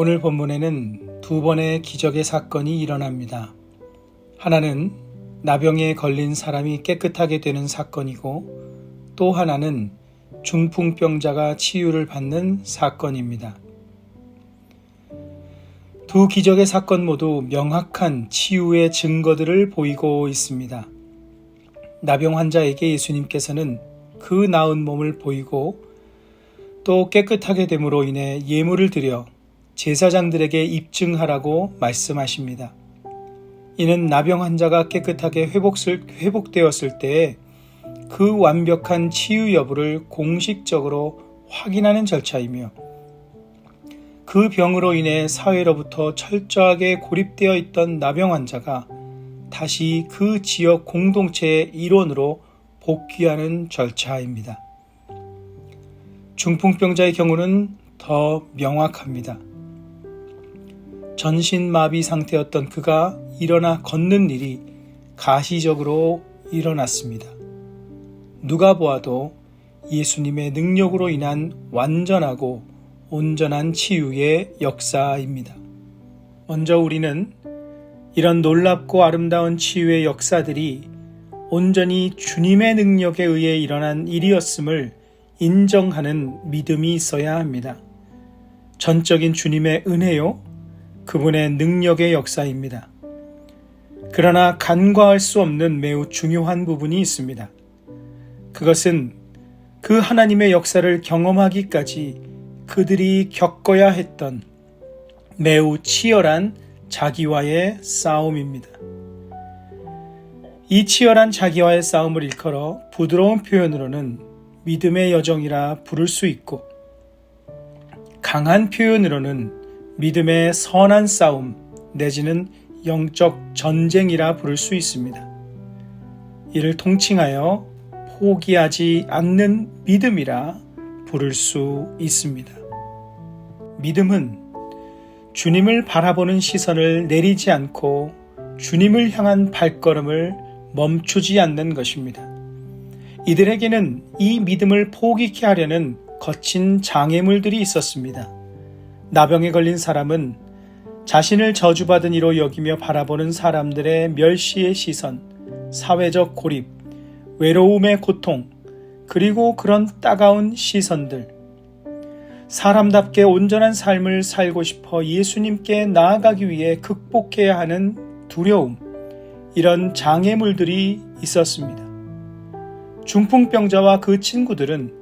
오늘 본문에는 두 번의 기적의 사건이 일어납니다. 하나는 나병에 걸린 사람이 깨끗하게 되는 사건이고 또 하나는 중풍병자가 치유를 받는 사건입니다. 두 기적의 사건 모두 명확한 치유의 증거들을 보이고 있습니다. 나병 환자에게 예수님께서는 그 나은 몸을 보이고 또 깨끗하게 됨으로 인해 예물을 드려 제사장들에게 입증하라고 말씀하십니다. 이는 나병 환자가 깨끗하게 회복되었을 때에 그 완벽한 치유 여부를 공식적으로 확인하는 절차이며 그 병으로 인해 사회로부터 철저하게 고립되어 있던 나병 환자가 다시 그 지역 공동체의 일원으로 복귀하는 절차입니다. 중풍병자의 경우는 더 명확합니다. 전신마비 상태였던 그가 일어나 걷는 일이 가시적으로 일어났습니다. 누가 보아도 예수님의 능력으로 인한 완전하고 온전한 치유의 역사입니다. 먼저 우리는 이런 놀랍고 아름다운 치유의 역사들이 온전히 주님의 능력에 의해 일어난 일이었음을 인정하는 믿음이 있어야 합니다. 전적인 주님의 은혜요, 그분의 능력의 역사입니다. 그러나 간과할 수 없는 매우 중요한 부분이 있습니다. 그것은 그 하나님의 역사를 경험하기까지 그들이 겪어야 했던 매우 치열한 자기와의 싸움입니다. 이 치열한 자기와의 싸움을 일컬어 부드러운 표현으로는 믿음의 여정이라 부를 수 있고 강한 표현으로는 믿음의 선한 싸움 내지는 영적 전쟁이라 부를 수 있습니다. 이를 통칭하여 포기하지 않는 믿음이라 부를 수 있습니다. 믿음은 주님을 바라보는 시선을 내리지 않고 주님을 향한 발걸음을 멈추지 않는 것입니다. 이들에게는 이 믿음을 포기케 하려는 거친 장애물들이 있었습니다. 나병에 걸린 사람은 자신을 저주받은 이로 여기며 바라보는 사람들의 멸시의 시선, 사회적 고립, 외로움의 고통, 그리고 그런 따가운 시선들, 사람답게 온전한 삶을 살고 싶어 예수님께 나아가기 위해 극복해야 하는 두려움, 이런 장애물들이 있었습니다. 중풍병자와 그 친구들은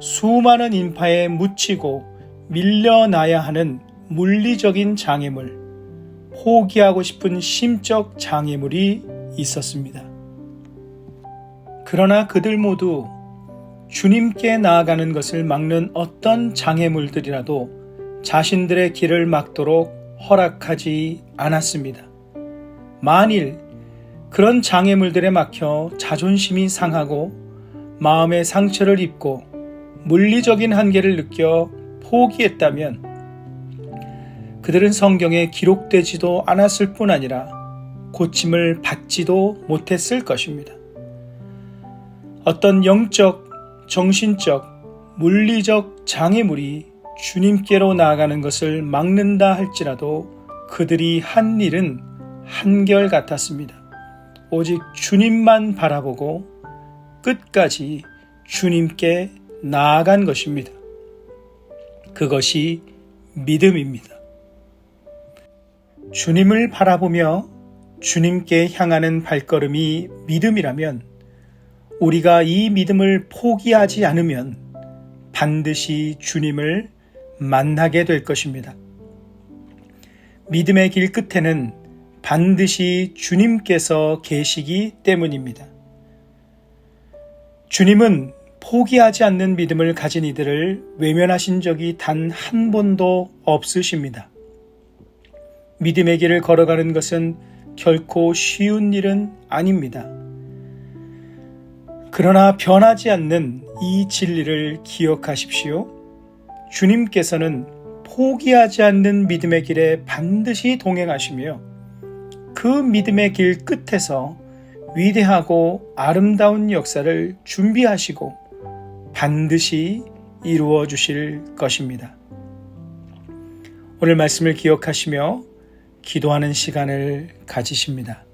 수많은 인파에 묻히고 밀려나야 하는 물리적인 장애물, 포기하고 싶은 심적 장애물이 있었습니다. 그러나 그들 모두 주님께 나아가는 것을 막는 어떤 장애물들이라도 자신들의 길을 막도록 허락하지 않았습니다. 만일 그런 장애물들에 막혀 자존심이 상하고 마음의 상처를 입고 물리적인 한계를 느껴 포기했다면 그들은 성경에 기록되지도 않았을 뿐 아니라 고침을 받지도 못했을 것입니다. 어떤 영적, 정신적, 물리적 장애물이 주님께로 나아가는 것을 막는다 할지라도 그들이 한 일은 한결 같았습니다. 오직 주님만 바라보고 끝까지 주님께 나아간 것입니다. 그것이 믿음입니다. 주님을 바라보며 주님께 향하는 발걸음이 믿음이라면 우리가 이 믿음을 포기하지 않으면 반드시 주님을 만나게 될 것입니다. 믿음의 길 끝에는 반드시 주님께서 계시기 때문입니다. 주님은 포기하지 않는 믿음을 가진 이들을 외면하신 적이 단 한 번도 없으십니다. 믿음의 길을 걸어가는 것은 결코 쉬운 일은 아닙니다. 그러나 변하지 않는 이 진리를 기억하십시오. 주님께서는 포기하지 않는 믿음의 길에 반드시 동행하시며 그 믿음의 길 끝에서 위대하고 아름다운 역사를 준비하시고 반드시 이루어 주실 것입니다. 오늘 말씀을 기억하시며 기도하는 시간을 가지십니다.